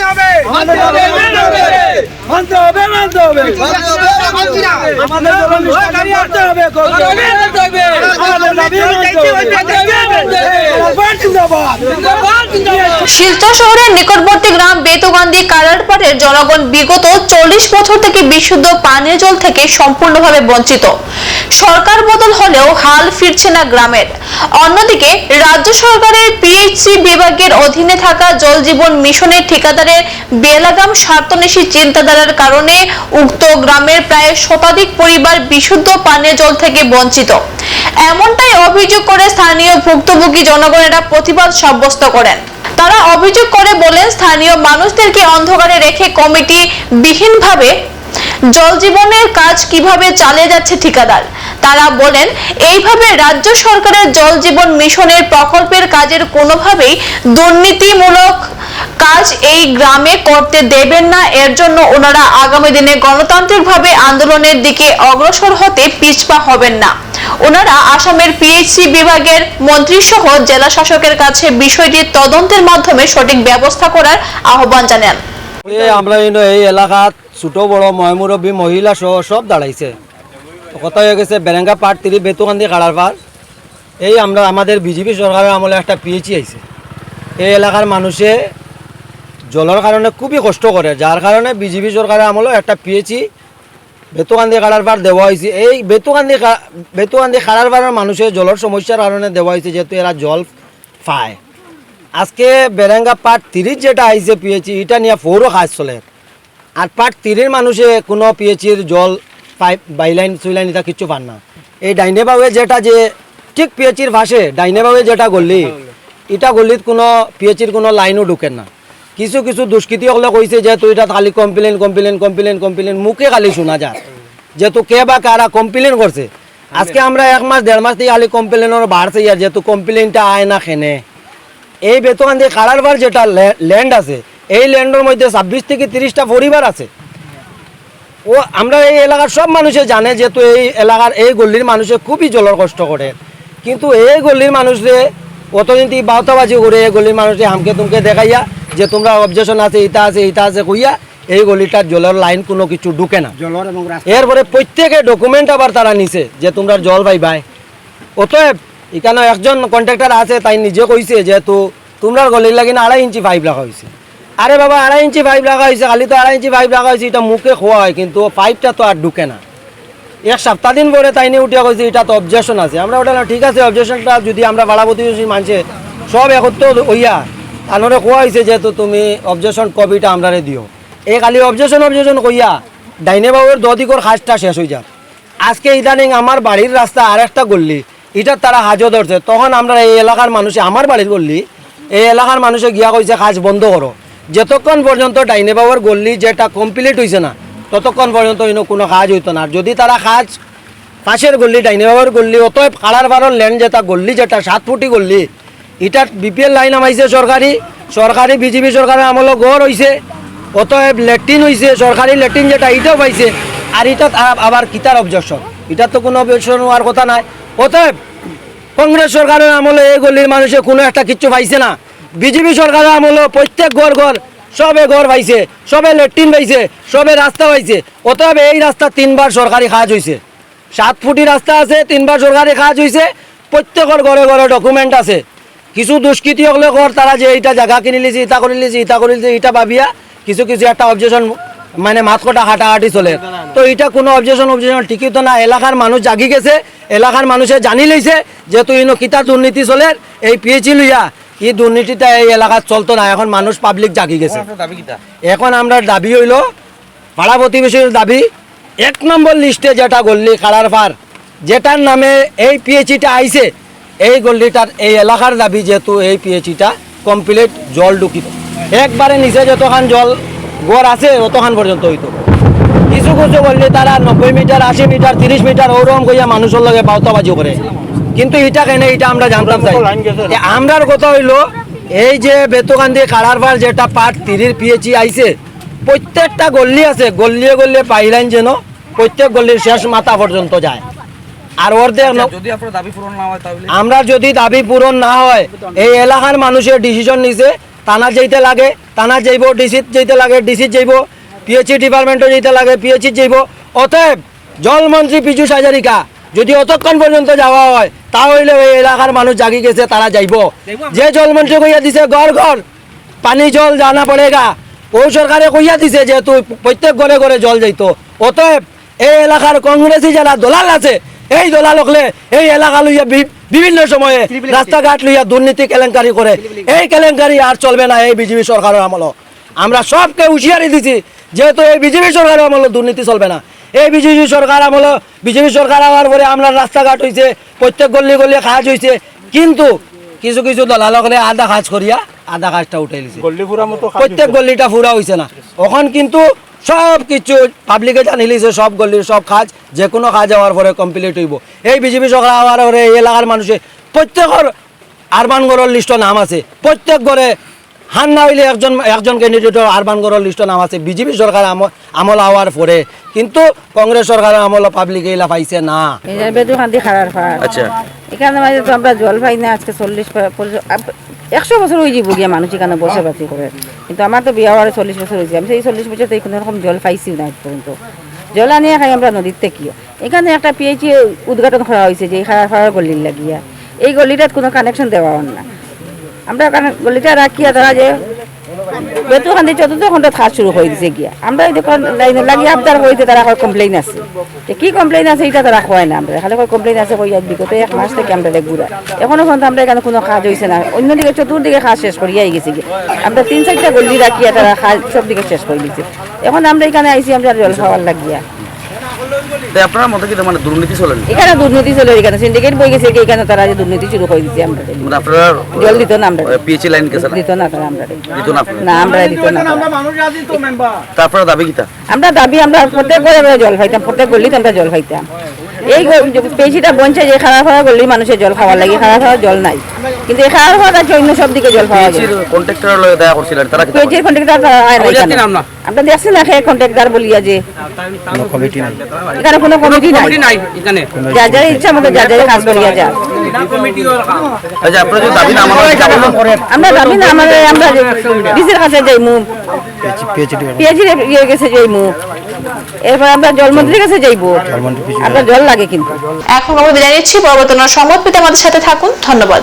মানতে হবে মানতে হবে, মানতে হবে। মানতে হবে মানতে হবে। আমাদের। মানতে হবে। জিন্দাবাদ, জিন্দাবাদ। শিলচর শহরের নিকটবর্তী গ্রাম বেতুগান্ধী কারারপাড়ের জনগণ বিগত চল্লিশ বছর থেকে বিশুদ্ধ পানীয় জল থেকে সম্পূর্ণভাবে বঞ্চিত সরকার বদল হলেও হাল ফিরছে না গ্রামের অন্যদিকে রাজ্য সরকারের পিএইচসি বিভাগের অধীনে থাকা জল জীবন মিশনের ঠিকাদারের বেলাগাম স্বার্থনেশী চিন্তাধারার কারণে উক্ত গ্রামের প্রায় শতাধিক পরিবার বিশুদ্ধ পানীয় জল থেকে বঞ্চিত। এমনটাই অভিযোগ করে স্থানীয় ভুক্তভোগী জনগণেরা প্রতিবাদ সাব্যস্ত করেন। তারা অভিযোগ করে বলেন, স্থানীয় মানুষদেরকে অন্ধকারে রেখে কমিটি বিহীনভাবে জল জীবনের কাজ কীভাবে চালিয়ে যাচ্ছে ঠিকাদার। তারা বলেন, এইভাবে রাজ্য সরকারের জল জীবন মিশনের প্রকল্পের কাজের কোনোভাবেই দুর্নীতিমূলক কাজ এই গ্রামে করতে দেবেন না। এর জন্য ওনারা আগামী দিনে গণতান্ত্রিকভাবে আন্দোলনের দিকে অগ্রসর হতে পিছপা হবেন না। ওনারা আসামের পিএইচসি বিভাগের মন্ত্রী সহ জেলা শাসকের কাছে বিষয়টি তদন্তের মাধ্যমে সঠিক ব্যবস্থা করার আহ্বান জানান। আমরা এই এলাকাত ছোট বড় ময়মুরব্বী মহিলা সহ সব দাঁড়াইছে। কথা হয়ে গেছে, বেরেঙ্গা পাট তিরি বেতুকান্দি কাড়ার পার। এই আমরা, আমাদের বিজেপি সরকারের আমলে একটা পিএইচি আইছে। এই এলাকার মানুষে জলের কারণে খুবই কষ্ট করে, যার কারণে বিজেপি সরকারের আমলেও একটা পিএইচি বেতুকান্দি কাড়ার পার দেওয়া হয়েছে। এই বেতুকান্দি বেতুকান্দি কাড়ার পাড়ের মানুষের জলের সমস্যার কারণে দেওয়া হয়েছে, যেহেতু এরা জল পায়। আজকে বেরেঙ্গা পার্ট তিরিশ যেটা আইছে পিএইচি এটা নিয়ে ফোরও কাজ চলে। আর পার্ট তিরির মানুষে কোনো পিএইচির জল পাইপ বাইলাইন, সুইলাইন এটা কিচ্ছু পান না। এই ডাইনে বাবু যেটা যে, ঠিক পিএইচির ভাষে ডাইনে বাবু যেটা গল্লি এটা গল্লিত কোনো পিএইচির কোনো লাইনও ঢুকেন না। কিছু কিছু দুষ্কৃতি হলে কইছে যে, তুই এটা খালি কমপ্লেন কমপ্লেন কমপ্লেন কমপ্লেন মুখে খালি শোনা যায় যেহেতু কে বা কারা কমপ্লেন করছে। আজকে আমরা এক মাস, দেড় মাস থেকে খালি কমপ্লেনের বাড়ছে ইয়ার যেহেতু কমপ্লেনটা আয় না খেনে। এই বেতকান্দি কারারবার যেটা ল্যান্ড আছে, এই ল্যান্ডের মধ্যে ছাব্বিশ থেকে তিরিশটা পরিবার আছে। ও আমরা এই এলাকার সব মানুষে জানে যেহেতু এই এলাকার এই গল্লির মানুষে খুবই জলের কষ্ট করে। কিন্তু এই গল্লির মানুষে অতদিন থেকে বাউতাবাজি করে এই গল্লির মানুষে হামকে তুমকে দেখাইয়া যে তোমরা অবজেকশন আছে ইটা আছে ইটা আছে কইয়া এই গলিটার জলের লাইন কোনো কিছু ঢুকে না। জলর এবং এরপরে প্রত্যেকে ডকুমেন্ট আবার তারা নিছে যে তোমরা জল পাই ভাই অতএব এখানে একজন কন্ট্রাক্টর আছে তাই নিজে কইছে যেহেতু তোমরা গলির লাগি না আড়াই ইঞ্চি পাইপ রাখা হয়েছে আরে বাবা, আড়াই ইঞ্চি পাইপ রাখা হয়েছে, খালি তো আড়াই ইঞ্চি পাইপ লাগা হয়েছে, এটা মুখে খোয়া হয়, কিন্তু পাইপটা তো আর ঢুকে না। এক সপ্তাহ দিন পরে তাই নিয়ে উঠিয়া কইছে, এটা তো অবজেকশন আছে। আমরা ওটা ঠিক আছে অবজেকশনটা যদি আমরা বাড়া প্রতিবেশী মানছে, সব একত্র হইয়া আনরে কোয়া হয়েছে যেহেতু তুমি অবজেকশন কপিটা আমরারে দিও। এই খালি অবজেকশন অবজেকশন কইয়া, ডাইনে বাবুর দদিকর খাসটা শেষ হয়ে যাক। আজকে ইদানিং আমার বাড়ির রাস্তা আর একটা গল্লি এটার তারা হাজো ধরছে। তখন আমরা এই এলাকার মানুষে, আমার বাড়ির গল্লি এই এলাকার মানুষে গিয়া কইছে, কাজ বন্ধ করো। যতক্ষণ পর্যন্ত ডাইনে বাবুর গল্লি যেটা কমপ্লিট হয়েছে না, ততক্ষণ পর্যন্ত ইনো কোনো কাজ হইতো না। আর যদি তারা কাজ, পাশের গল্লি ডাইনে বাবুর গল্লি অতএব কালার বারোর ল্যান্ড যেটা গল্লি যেটা, সাত ফুটি গল্লি এটার বিপিএল লাইন আমাইছে সরকারি সরকারি বিজেপি সরকারের আমলো গড় হইছে, অতএব লেট্রিন হইছে, সরকারি লেট্রিন যেটা, এটাও পাইছে, আর এটা আবার কিতার অবজেকশন এটার তো কোনো অবজেকশন হওয়ার কথা নাই। অতএব কংগ্রেস সরকারের আমলে এই গলির মানুষে কোনো একটা কিচ্ছু পাইছে না। বিজেপি সরকারের আমলে প্রত্যেক ঘর ঘর, সবে ঘর পাইছে, সবে লেট্রিন পাইছে, সবে রাস্তা পাইছে। অতএব এই রাস্তা তিনবার সরকারি কাজ হয়েছে সাত ফুটি রাস্তা আছে, তিনবার সরকারি কাজ হয়েছে প্রত্যেকের ঘরে ঘরে ডকুমেন্ট আছে। কিছু দুষ্কৃতি হলে ঘর তারা যে এইটা জায়গা কিনে লিছে, ইটা করে লিছে, ইটা করে লিছে, ইটা ভাবিয়া কিছু কিছু একটা অবজেকশন মানে মাত কটা হাঁটাহাঁটি চলে। তো এটা কোনো অবজেকশন অবজেকশন ঠিকই তো না, এলাকার মানুষ জাগি গেছে, এলাকার মানুষে জানি লইছে, যেহেতু ইনো কিতা দুর্নীতি চলে, এই পিএইচি লইয়া এই দুর্নীতিটা এই এলাকাত চলতো না এখন মানুষ পাবলিক জাগি গেছে। এখন আমরা দাবি হইল পাড়া প্রতিবেশীর দাবি এক নম্বর লিস্টে যেটা গল্লি খাড়ার পার যেটার নামে এই পিএইচিটা আইছে এই গল্লিটার এই এলাকার দাবি যেহেতু এই পিএইচিটা কমপ্লিট জল ঢুকিত একবারে নিচে যতখান জল গড় আছে অতখান পর্যন্ত হইতো। কিছু কিছু গল্লি তারা নব্বই মিটার আশি মিটার তিরিশ মিটার ওরকম কইয়া মানুষের লগে বাউতাবাজি করে। কিন্তু এটা কেন? এটা আমরা জানতাম চাই আমরার কথা হইল এই যে বেতকান্দি কাড়ারবার যেটা পাট তিরির পিএইচি আইছে প্রত্যেকটা গল্লি আছে গল্লিয়ে গল্লিয়ে পাইলাইন যেন প্রত্যেক গল্লির শেষ মাথা পর্যন্ত যায়। আর অর্ধেক তাহলে? আমরা যদি দাবি পূরণ না হয় এই এলাকার মানুষের ডিসিশন নিছে থানা যেতে লাগে থানা যাইব ডিসিত যেতে লাগে ডিসিত যাইব পিএইচই ডিপার্টমেন্টও যেতে লাগে পিএইচি যাইব। অতএব জলমন্ত্রী পীযুষ হাজারিকা যদি অতক্ষণ পর্যন্ত যাওয়া হয় তাহলে ওই এলাকার মানুষ জাগি গেছে তারা যাইব। যে জলমন্ত্রী কইয়া দিছে ঘর ঘর পানি জল জানা পড়েগা। ও সরকারে কইয়া দিছে যে তুই প্রত্যেক ঘরে ঘরে জল যাইতো। অতএব এই এলাকার কংগ্রেসি যারা দলাল আছে এই দলাল হকলে এই এলাকা লইয়া বি- বিভিন্ন সময়ে রাস্তাঘাট লইয়া দুর্নীতি কেলেঙ্কারি করে। এই কেলেঙ্কারি আর চলবে না এই বিজেপি সরকারের আমল। আমরা সবকে হুঁশিয়ারি দিছি যেহেতু এই বিজেপি সরকারের আমল দুর্নীতি চলবে না। এই বিজেপি সরকার আমল বিজেপি সরকার আবার পরে আমরা রাস্তাঘাট হয়েছে প্রত্যেক গল্লি গল্লি কাজ হয়েছে কিন্তু কিছু কিছু দলাল হকলে আধা কাজ করিয়া আধা কাজটা উঠাই দিছে। প্রত্যেক গল্লিটা ফুরা হয়েছে না। এখন কিন্তু সব কিছু পাবলিকে জানি লিছে সব গল্লির সব কাজ যে কোনো কাজ হওয়ার পরে কমপ্লিট হইব। এই বিজেপি সরকার হওয়ার পরে এই এলাকার মানুষে প্রত্যেকের আরবান গড়ের লিস্ট নাম আছে। প্রত্যেক ঘরে হান না হইলে একজন একজন ক্যান্ডিডেটের আরবান গড়ের লিস্ট নাম আছে। বিজেপি সরকার আম- আমল হওয়ার পরে। কিন্তু কংগ্রেস সরকারের আমল পাবলিক এইলা পাইছে না। আচ্ছা। এখানে মাঝে তো আমরা জল পাই না আজকে চল্লিশ একশো বছর হয়ে যাব গিয়া মানুষ এখানে বসবাসী করে। কিন্তু আমার তো বিয়া হওয়ার চল্লিশ বছর হয়েছে আমি সেই চল্লিশ বছর তো কোনো রকম জল পাইছি না পর্যন্ত। জল আনিয়ে খাই আমরা নদীর থেকেও এখানে একটা পিএইচি উদ্ঘাটন করা হয়েছে যে এই খারাপ ফাড়ার গলির লাগিয়া। এই গলিটার কোনো কানেকশন দেওয়া হন না। আমরা কানে- গলিটা রাখিয়া তারা যে বেতন দিয়ে চতুর্থ ঘণ্টা কাজ শুরু করে দিছে গিয়া। আমরা দেখুন লাইনে লাগিয়ে আবদার হয়েছে তারা কমপ্লেইন আছে। তো কি কমপ্লেইন আছে এটা তারা হয় না আমরা। খালি কমপ্লেইন আছে কই বিগত এক মাস থেকে আমরা রেগুলার এখনও পর্যন্ত আমরা এখানে কোনো কাজ হয়েছে না। অন্যদিকে চতুর্দিকে কাজ শেষ করিয়াই গেছে গিয়ে। আমরা তিন চারটা গল্লি রাখিয়া তারা কাজ সব দিকে শেষ করে দিচ্ছে এখন আমরা এখানে আইসি আমরা জল খাওয়ার লাগিয়া। আপনার মতে কি মানে দুর্নীতি চলেন এখানে দুর্নীতি চলে এখানে সিন্ডিকেট বই গেছে এখানে তারা যে দুর্নীতি শুরু করে দিচ্ছে আমরা মানে আপনারা জল দিত না আমরা পিএইচি লাইন দিত না তারা আমরা দিত না না আমরা দিত না। তারা। তারপরে দাবি কিতা আমরা দাবি আমরা প্রত্যেক ঘরে ঘরে জল খাইতাম প্রত্যেক গলিতে আমরা জল খাইতাম। এই পেশিটা বঞ্চে যে খারাপ খাওয়া গলি মানুষের জল খাওয়ার লাগে খারাপ খাওয়ার জল নাই। কিন্তু খারাপ খাওয়া আছে অন্য সব দিকে জল খাওয়া যায়। কন্ট্রাক্টর লয়ে দেখা করছিলেন তারা কিতা পেজের কন্ট্রাক্টর আমরা দেখছি না। খেয়ে কন্ট্রাক্টর বলিয়া যে? এখানে কোনো কমিটি নাই? যার যার ইচ্ছা মতো যার যার কাজ করিয়া যায় আচ্ছা আপনারা যদি দাবি না আপনারা আমরা দাবি না আমাদের আমরা ডিসির কাছে যাইমু। পিএইচডি ইয়ে গেছে যাইমু। এরপর আমরা জলমন্ত্রীর কাছে যাইবো। আমরা জল লাগে কিন্তু। এখন আমরা বিদায় নিচ্ছি। পরবর্তী সংবাদ পেতে আমাদের সাথে থাকুন। ধন্যবাদ।